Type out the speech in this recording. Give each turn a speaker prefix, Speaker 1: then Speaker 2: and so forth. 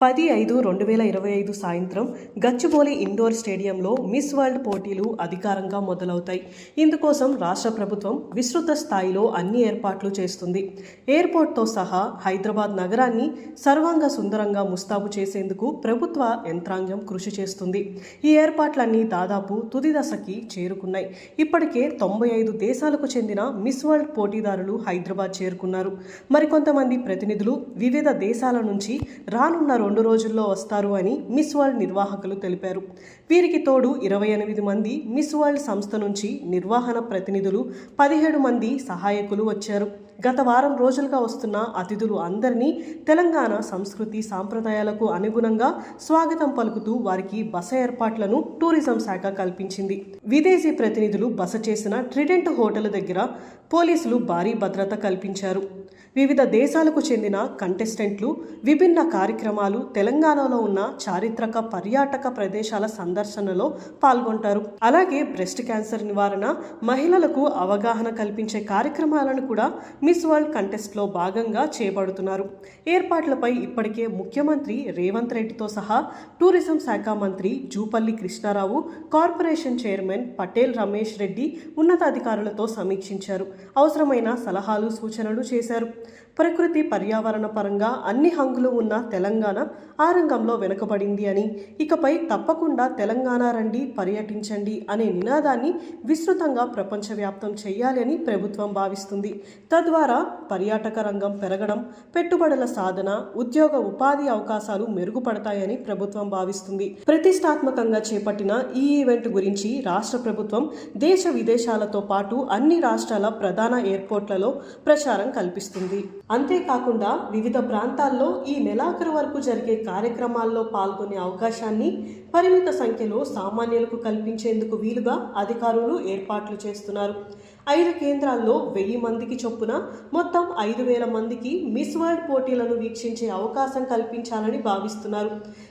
Speaker 1: పది ఐదు రెండు వేల ఇరవై ఐదు సాయంత్రం గచ్చిబౌలి ఇండోర్ స్టేడియంలో మిస్ వరల్డ్ పోటీలు అధికారంగా మొదలవుతాయి. ఇందుకోసం రాష్ట్ర ప్రభుత్వం విస్తృత స్థాయిలో అన్ని ఏర్పాట్లు చేస్తుంది. ఎయిర్పోర్ట్తో సహా హైదరాబాద్ నగరాన్ని సర్వాంగ సుందరంగా ముస్తాబు చేసేందుకు ప్రభుత్వ యంత్రాంగం కృషి చేస్తుంది. ఈ ఏర్పాట్లన్నీ దాదాపు తుది దశకి చేరుకున్నాయి. ఇప్పటికే తొంభై ఐదు దేశాలకు చెందిన మిస్ వరల్డ్ పోటీదారులు హైదరాబాద్ చేరుకున్నారు. మరికొంతమంది ప్రతినిధులు వివిధ దేశాల నుంచి రానున్న రెండు రోజుల్లో వస్తారు అని మిస్ వరల్డ్ నిర్వాహకులు తెలిపారు. వీరికి తోడు ఇరవై ఎనిమిది మంది మిస్ వరల్డ్ సంస్థ నుంచి నిర్వహణ ప్రతినిధులు పదిహేడు మంది సహాయకులు వచ్చారు. గత వారం రోజులుగా వస్తున్న అతిథులు అందరినీ తెలంగాణ సంస్కృతి సాంప్రదాయాలకు అనుగుణంగా స్వాగతం పలుకుతూ వారికి బస ఏర్పాట్లను టూరిజం శాఖ కల్పించింది. విదేశీ ప్రతినిధులు బస చేసిన ట్రిడెంట్ హోటల్ దగ్గర పోలీసులు భారీ భద్రత కల్పించారు. వివిధ దేశాలకు చెందిన కంటెస్టెంట్లు విభిన్న కార్యక్రమాలు తెలంగాణలో ఉన్న చారిత్రక పర్యాటక ప్రదేశాల సందర్శనలో పాల్గొంటారు. అలాగే బ్రెస్ట్ క్యాన్సర్ నివారణ మహిళలకు అవగాహన కల్పించే కార్యక్రమాలను కూడా మిస్ వరల్డ్ కంటెస్ట్లో భాగంగా చేపడుతున్నారు. ఏర్పాట్లపై ఇప్పటికే ముఖ్యమంత్రి రేవంత్ రెడ్డితో సహా టూరిజం శాఖ మంత్రి జూపల్లి కృష్ణారావు కార్పొరేషన్ చైర్మన్ పటేల్ రమేష్ రెడ్డి ఉన్నతాధికారులతో సమీక్షించారు. అవసరమైన సలహాలు సూచనలు చేశారు. ప్రకృతి పర్యావరణ పరంగా అన్ని హంగులు ఉన్న తెలంగాణ ఆ రంగంలో వెనుకబడింది అని. ఇకపై తప్పకుండా తెలంగాణ రండి పర్యటించండి అనే నినాదాన్ని విస్తృతంగా ప్రపంచవ్యాప్తం చేయాలి అని ప్రభుత్వం భావిస్తుంది. తద్వారా పర్యాటక రంగం పెరగడం పెట్టుబడుల సాధన ఉద్యోగ ఉపాధి అవకాశాలు మెరుగుపడతాయని ప్రభుత్వం భావిస్తుంది. ప్రతిష్టాత్మకంగా చేపట్టిన ఈ ఈవెంట్ గురించి రాష్ట్ర ప్రభుత్వం దేశ విదేశాలతో పాటు అన్ని రాష్ట్రాల ప్రధాన ఎయిర్పోర్ట్లలో ప్రచారం కల్పిస్తుంది. అంతేకాకుండా వివిధ ప్రాంతాల్లో ఈ నెలాఖరు వరకు జరిగే కార్యక్రమాల్లో పాల్గొనే అవకాశాన్ని పరిమిత సంఖ్యలో సామాన్యులకు కల్పించేందుకు వీలుగా అధికారులు ఏర్పాట్లు చేస్తున్నారు. ఐదు కేంద్రాల్లో వెయ్యి మందికి చొప్పున మొత్తం ఐదు వేల మందికి మిస్ వరల్డ్ పోటీలను వీక్షించే అవకాశం కల్పించాలని భావిస్తున్నారు.